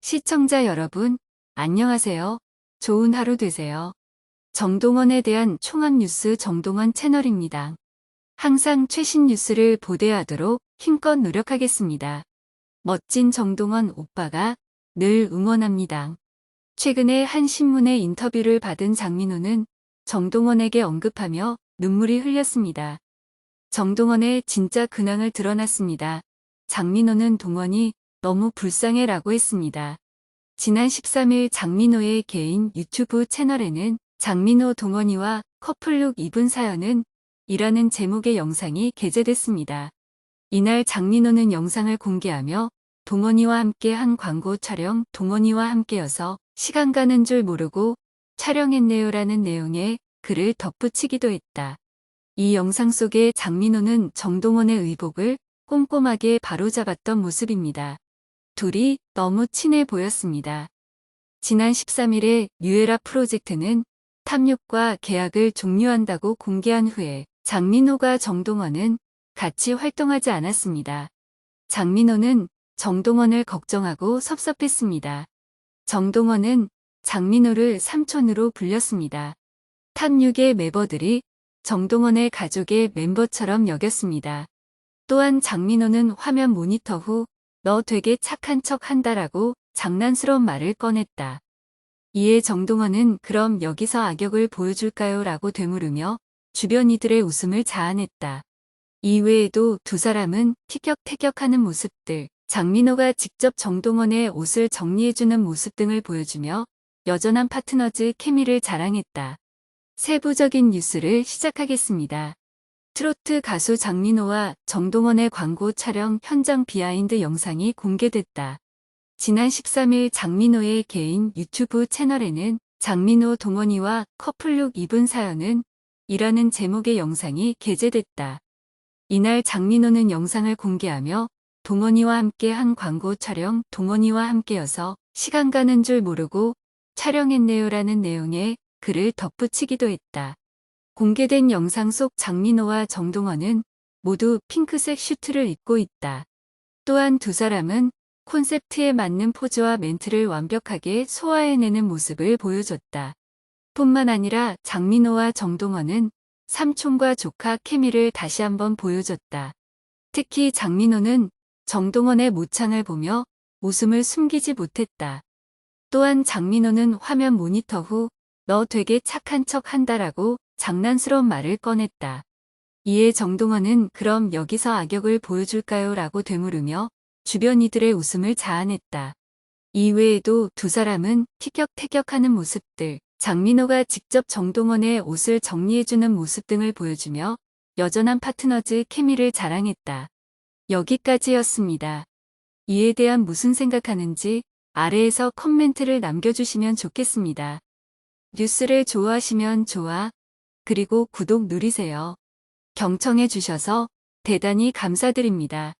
시청자 여러분, 안녕하세요. 좋은 하루 되세요. 정동원에 대한 총합 뉴스 정동원 채널입니다. 항상 최신 뉴스를 보도하도록 힘껏 노력하겠습니다. 멋진 정동원 오빠가 늘 응원합니다. 최근에 한 신문의 인터뷰를 받은 장민호는 정동원에게 언급하며 눈물이 흘렸습니다. 정동원의 진짜 근황을 드러났습니다. 장민호는 동원이 너무 불쌍해 라고 했습니다. 지난 13일 장민호의 개인 유튜브 채널에는 장민호 동원이와 커플룩 입은 사연은 이라는 제목의 영상이 게재됐습니다. 이날 장민호는 영상을 공개하며 동원이와 함께 한 광고 촬영 동원이와 함께여서 시간 가는 줄 모르고 촬영했네요 라는 내용의 글을 덧붙이기도 했다. 이 영상 속에 장민호는 정동원의 의복을 꼼꼼하게 바로잡았던 모습입니다. 둘이 너무 친해 보였습니다. 지난 13일에 뉴에라 프로젝트는 탐욕과 계약을 종료한다고 공개한 후에 장민호가 정동원은 같이 활동하지 않았습니다. 장민호는 정동원을 걱정하고 섭섭했습니다. 정동원은 장민호를 삼촌으로 불렸습니다. 탐육의 멤버들이 정동원의 가족의 멤버처럼 여겼습니다. 또한 장민호는 화면 모니터 후 너 되게 착한 척 한다라고 장난스러운 말을 꺼냈다. 이에 정동원은 그럼 여기서 악역을 보여줄까요? 라고 되물으며 주변 이들의 웃음을 자아냈다. 이외에도 두 사람은 티격태격하는 모습들, 장민호가 직접 정동원의 옷을 정리해주는 모습 등을 보여주며 여전한 파트너즈 케미를 자랑했다. 세부적인 뉴스를 시작하겠습니다. 트로트 가수 장민호와 정동원의 광고 촬영 현장 비하인드 영상이 공개됐다. 지난 13일 장민호의 개인 유튜브 채널에는 장민호 동원이와 커플룩 입은 사연은 이라는 제목의 영상이 게재됐다. 이날 장민호는 영상을 공개하며 동원이와 함께 한 광고 촬영 동원이와 함께여서 시간 가는 줄 모르고 촬영했네요라는 내용의 글을 덧붙이기도 했다. 공개된 영상 속 장민호와 정동원은 모두 핑크색 슈트를 입고 있다. 또한 두 사람은 콘셉트에 맞는 포즈와 멘트를 완벽하게 소화해내는 모습을 보여줬다. 뿐만 아니라 장민호와 정동원은 삼촌과 조카 케미를 다시 한번 보여줬다. 특히 장민호는 정동원의 모창을 보며 웃음을 숨기지 못했다. 또한 장민호는 화면 모니터 후 너 되게 착한 척 한다라고 장난스러운 말을 꺼냈다. 이에 정동원은 그럼 여기서 악역을 보여줄까요? 라고 되물으며 주변 이들의 웃음을 자아냈다. 이외에도 두 사람은 티격태격하는 모습들, 장민호가 직접 정동원의 옷을 정리해주는 모습 등을 보여주며 여전한 파트너즈 케미를 자랑했다. 여기까지였습니다. 이에 대한 무슨 생각하는지 아래에서 커멘트를 남겨주시면 좋겠습니다. 뉴스를 좋아하시면 좋아, 그리고 구독 누리세요. 경청해 주셔서 대단히 감사드립니다.